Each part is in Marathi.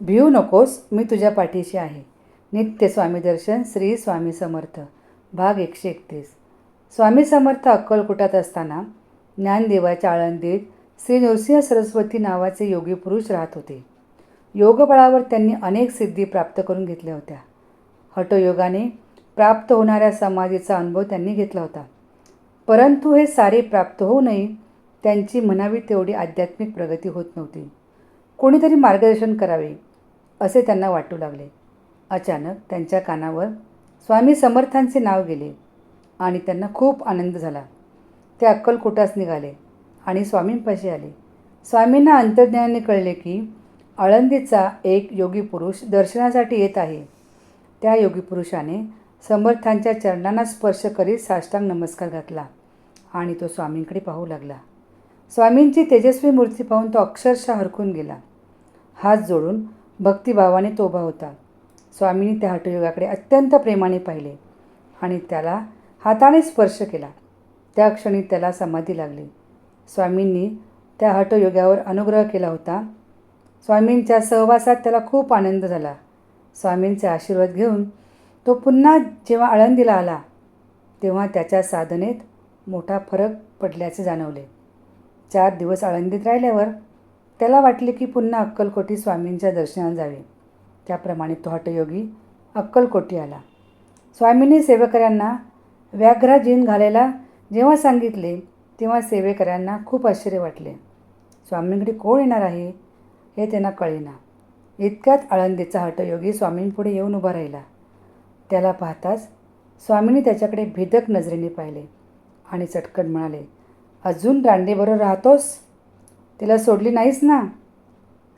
भिऊ नकोस मी तुझ्या पाठीशी आहे. नित्य स्वामी दर्शन श्री स्वामी समर्थ. भाग एकशे एकतीस. स्वामी समर्थ अक्कलकोटात असताना ज्ञानदेवाच्या आळंदीत श्री नृसिंह सरस्वती नावाचे योगी पुरुष राहत होते. योगबळावर त्यांनी अनेक सिद्धी प्राप्त करून घेतल्या होत्या. हठयोगाने प्राप्त होणाऱ्या समाधीचा अनुभव त्यांनी घेतला होता. परंतु हे सारे प्राप्त होऊनही त्यांची म्हणावी तेवढी आध्यात्मिक प्रगती होत नव्हती. कोणीतरी मार्गदर्शन करावे असे त्यांना वाटू लागले. अचानक त्यांच्या कानावर स्वामी समर्थांचे नाव गेले आणि त्यांना खूप आनंद झाला. ते अक्कलकोटास निघाले आणि स्वामींपाशी आले. स्वामींना अंतर्ज्ञानाने कळले की आळंदीचा एक योगी पुरुष दर्शनासाठी येत आहे. त्या योगी पुरुषाने समर्थांच्या चरणांना स्पर्श करीत साष्टांग नमस्कार घातला आणि तो स्वामींकडे पाहू लागला. स्वामींची तेजस्वी मूर्ती पाहून तो अक्षरशः हरकून गेला. हात जोडून भक्तिभावाने तो उभा होता. स्वामींनी त्या हठयोगाकडे अत्यंत प्रेमाने पाहिले आणि त्याला हाताने स्पर्श केला. त्या क्षणी त्याला समाधी लागली. स्वामींनी त्या हठयोगावर अनुग्रह केला होता. स्वामींच्या सहवासात त्याला खूप आनंद झाला. स्वामींचे आशीर्वाद घेऊन तो पुन्हा जेव्हा आळंदीला आला तेव्हा त्याच्या साधनेत मोठा फरक पडल्याचे जाणवले. चार दिवस आळंदीत राहिल्यावर त्याला वाटले की पुन्हा अक्कलकोटी स्वामींच्या दर्शनाला जावे. त्याप्रमाणे तो हटयोगी अक्कलकोटी आला. स्वामींनी सेवेकऱ्यांना व्याघ्रा जीन घालायला जेव्हा सांगितले तेव्हा सेवेकऱ्यांना खूप आश्चर्य वाटले. स्वामींकडे कोण येणार आहे हे त्यांना कळेना. इतक्यात आळंदीचा हटयोगी स्वामींपुढे येऊन उभा राहिला. त्याला पाहताच स्वामींनी त्याच्याकडे भेदक नजरेने पाहिले आणि चटकन म्हणाले अजून रांडेबरोबर राहतोस? तिला सोडली नाहीस ना?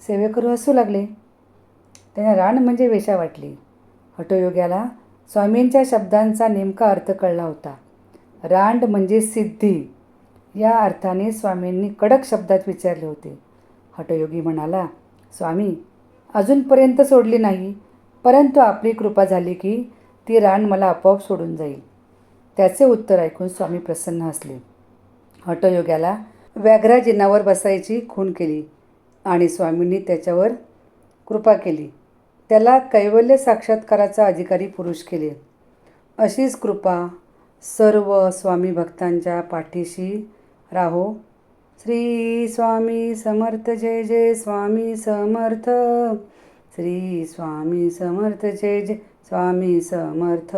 सेवेकरू हसू लागले. त्याने राण म्हणजे वेशा वाटली. हटोयोग्याला स्वामींच्या शब्दांचा नेमका अर्थ कळला होता. रांड म्हणजे सिद्धी. या अर्थाने स्वामींनी कडक शब्दात विचारले होते. हटयोगी म्हणाला स्वामी अजूनपर्यंत सोडली नाही परंतु आपली कृपा झाली की ती रान मला आपोआप सोडून जाईल. त्याचे उत्तर ऐकून स्वामी प्रसन्न असले हटयोग्याला व्याघ्राजीनावर बसायची खूण केली आणि स्वामींनी त्याच्यावर कृपा केली. त्याला कैवल्य साक्षात्काराचा अधिकारी पुरुष केले. अशीच कृपा सर्व स्वामी भक्तांच्या पाठीशी राहो. श्री स्वामी समर्थ जय जय स्वामी समर्थ. श्री स्वामी समर्थ जय जय स्वामी समर्थ.